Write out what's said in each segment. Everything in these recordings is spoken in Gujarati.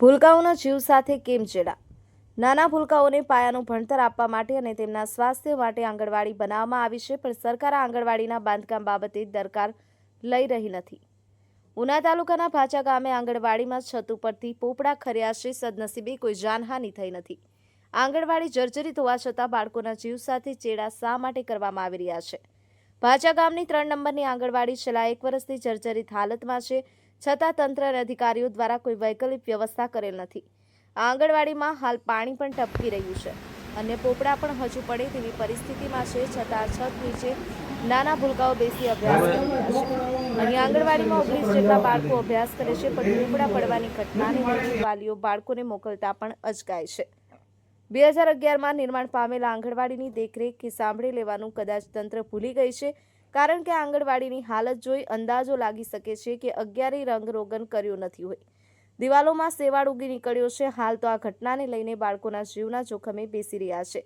ભૂલકાઓના જીવ સાથે કેમ ચેડા નાના ભૂલકાઓને પાયાનું ભણતર આપવા માટે અને તેમના સ્વાસ્થ્ય માટે આંગણવાડી બનાવવામાં આવી છે, પણ સરકાર આંગણવાડીના બાંધકામ બાબતે દરકાર લઈ રહી નથી. ઉના તાલુકાના ભાચા ગામે આંગણવાડીમાં છત ઉપરથી પોપડા ખર્યા છે, સદનસીબે કોઈ જાનહાનિ થઈ નથી. આંગણવાડી જર્જરિત હોવા છતાં બાળકોના જીવ સાથે ચેડા શા માટે કરવામાં આવી રહ્યા છે? ભાચા ગામની ત્રણ નંબરની આંગણવાડી છેલ્લા એક વર્ષથી જર્જરિત હાલતમાં છે. છતાં તંત્ર અને અધિકારીઓ દ્વારા કોઈ વૈકલ્પિક વ્યવસ્થા કરેલ નથી. આંગણવાડીમાં હાલ પાણી પણ ટપકી રહ્યું છે. અને પોપડા પણ હજુ પડે તેવી પરિસ્થિતિમાં છે. છતાં છત નીચે નાના ભૂલકાઓ બેસી અભ્યાસ અહીં આંગણવાડીમાં ઓગણીસ જેટલા બાળકો અભ્યાસ કરે છે, પણ પોપડા પડવાની ઘટનાને વાલીઓ બાળકોને મોકલતા પણ અચકાય છે. બે હજાર અગિયારમાં નિર્માણ પામેલા આંગણવાડીની દેખરેખ કે સાંભળી લેવાનું કદાચ તંત્ર ભૂલી ગઈ છે, કારણ કે આંગણવાડીની હાલત જોઈ અંદાજો લાગી શકે છે કે અગિયારે રંગરોગન કર્યું નથી હોય. દિવાલોમાં સેવાળ ઉગી નીકળ્યો છે, હાલ તો આ ઘટનાને લઈને બાળકોના જીવના જોખમે બેસી રહ્યા છે.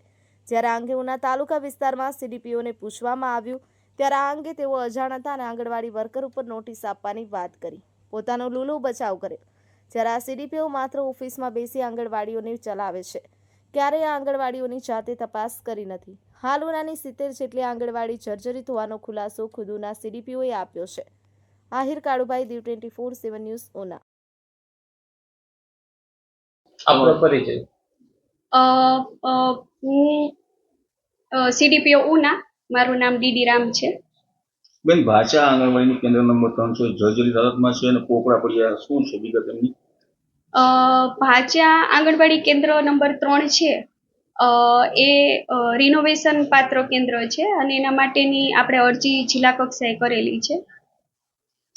જ્યારે આ અંગે ઉના તાલુકા વિસ્તારમાં સીડીપીઓને પૂછવામાં આવ્યું, ત્યારે આ અંગે તેઓ અજાણ હતા અને આંગણવાડી વર્કર ઉપર નોટિસ આપવાની વાત કરી. પોતાનો લૂલો બચાવ કર્યો. જ્યારે આ સીડીપીઓ માત્ર ઓફિસમાં બેસી આંગણવાડીઓને ચલાવે છે ક્યારેય આ આંગણવાડીઓની જાતે તપાસ કરી નથી. હાલ ઉનાની સિત્તેર જેટલી આંગણવાડી જર્જરિત હોવાનો ખુલાસો ખુદ ઉના સીડીપીઓએ આપ્યો છે. Ahir Kalubhai Diu twenty four seven news Una. આપણો પરિચય. અ, અ, હું સીડીપીઓ ઉના. મારું નામ ડીડી રામ છે. બેન ભાષા આંગણવાડીનું કેન્દ્ર નંબર ત્રણસો જર્જરિત હાલતમાં છે અને પોપડા પડ્યા શું છે? વિગત એમની. ભાચા આંગણવાડી કેન્દ્ર નંબર ત્રણ છે. અ, એ રિનોવેશન પાત્ર કેન્દ્ર છે અને એના માટેની આપણે અરજી જિલ્લા કક્ષાએ કરેલી છે.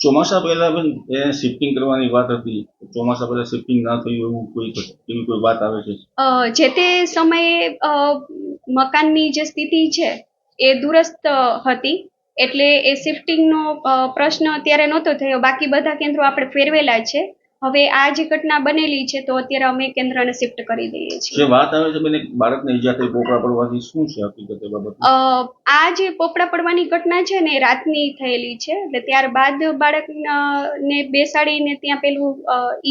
ચોમાસા પહેલા પણ એ શિફ્ટિંગ કરવાની વાત હતી. ચોમાસા પહેલા શિફ્ટિંગ ના થયું એવું કોઈ એવી કોઈ વાત આવે છે? જે તે સમયે મકાનની જે સ્થિતિ છે એ દુરસ્ત હતી. એટલે એ શિફ્ટિંગનો પ્રશ્ન અત્યારે નહોતો થયો. બાકી બધા કેન્દ્રો આપણે ફેરવેલા છે. હવે આ જે ઘટના બનેલી છે તો અત્યારે અમે કેન્દ્રને શિફ્ટ કરી દઈએ છીએ. જે વાત આવે છે બને બાળકને ઈજા થઈ પોપડા પડવાથી શું છે હકીકત એ બાબત? આ જે પોપડા પડવાની ઘટના છે ને રાતની થયેલી છે એટલે ત્યારબાદ બાળકને બેસાડીને ત્યાં પેલું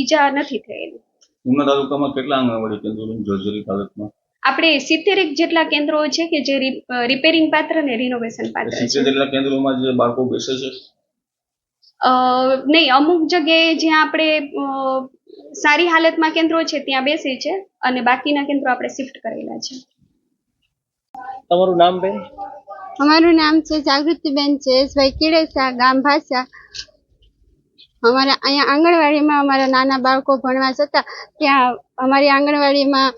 ઈજા નથી થયેલી. ઉના તાલુકામાં કેટલા આંગણવાડી કેન્દ્રો જર્જરિત હાલતમાં આપણે સિત્તેરેક જેટલા કેન્દ્રો છે કે જે રિપેરિંગ પાત્ર ને રિનોવેશન પાત્ર છે. સિત્તેર જેટલા કેન્દ્રોમાં જે બાળકો બેસે છે? નહીં અમુક જગ્યાએ જ્યાં આપણે સારી હાલતમાં કેન્દ્રો છે ત્યાં બેસે છે અને બાકીના કેન્દ્રો આપણે શિફ્ટ કરેલા છે. તમારું નામ બેન? અમારું નામ છે જાગૃતિબેન છે કિડેસા ગામ ભાષા. અમારે અહીંયા આંગણવાડીમાં અમારા નાના બાળકો ભણવા જતા ત્યાં અમારી આંગણવાડીમાં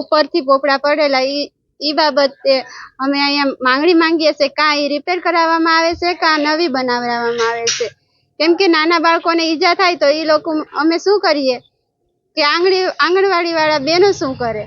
ઉપરથી પોપડા પડેલા ઈ ઈ બાબતે અમે અહીંયા માંગણી માંગીએ છીએ કાં એ રિપેર કરાવવામાં આવે છે કાં નવી બનાવવામાં આવે છે. કેમ કે નાના બાળકોને ઈજા થાય તો એ લોકો, અમે શું કરીએ? કે આંગળી આંગણવાડી વાળા બેનો શું કરે?